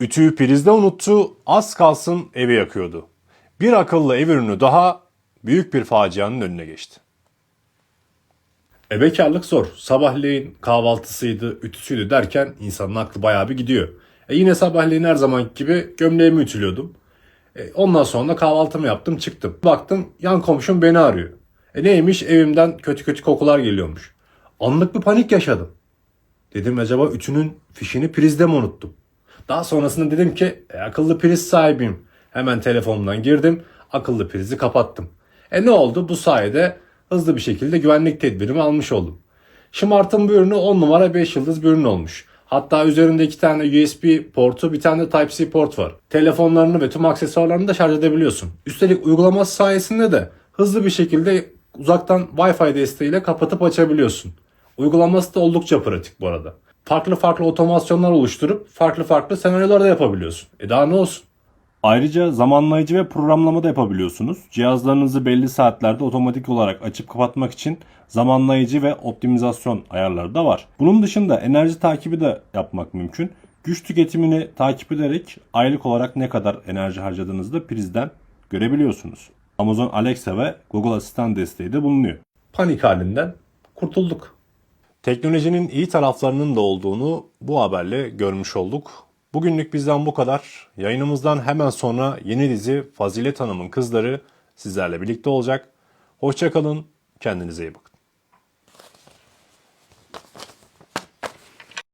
Ütüyü prizde unuttu, az kalsın evi yakıyordu. Bir akıllı ev ürünü daha büyük bir facianın önüne geçti. E bekarlık zor. Sabahleyin kahvaltısıydı, ütüsüydü derken insanın aklı bayağı bir gidiyor. E yine sabahleyin her zaman gibi gömleğimi ütülüyordum. E ondan sonra da kahvaltımı yaptım çıktım. Baktım yan komşum beni arıyor. E neymiş evimden kötü kötü kokular geliyormuş. Anlık bir panik yaşadım. Dedim acaba ütünün fişini prizde mi unuttum? Daha sonrasında dedim ki e, akıllı priz sahibiyim. Hemen telefonumdan girdim. Akıllı prizi kapattım. E ne oldu? Bu sayede hızlı bir şekilde güvenlik tedbirimi almış oldum. Şımartım bir ürünü 10 numara 5 yıldız bir ürün olmuş. Hatta üzerinde iki tane USB portu bir tane de Type-C port var. Telefonlarını ve tüm aksesuarlarını da şarj edebiliyorsun. Üstelik uygulaması sayesinde de hızlı bir şekilde uzaktan Wi-Fi desteğiyle kapatıp açabiliyorsun. Uygulaması da oldukça pratik bu arada. Farklı farklı otomasyonlar oluşturup farklı farklı senaryolarda yapabiliyorsun. E daha ne olsun? Ayrıca zamanlayıcı ve programlama da yapabiliyorsunuz. Cihazlarınızı belli saatlerde otomatik olarak açıp kapatmak için zamanlayıcı ve optimizasyon ayarları da var. Bunun dışında enerji takibi de yapmak mümkün. Güç tüketimini takip ederek aylık olarak ne kadar enerji harcadığınızı da prizden görebiliyorsunuz. Amazon Alexa ve Google Asistan desteği de bulunuyor. Panik halinden kurtulduk. Teknolojinin iyi taraflarının da olduğunu bu haberle görmüş olduk. Bugünlük bizden bu kadar. Yayınımızdan hemen sonra yeni dizi Fazilet Hanım'ın Kızları sizlerle birlikte olacak. Hoşçakalın, kendinize iyi bakın.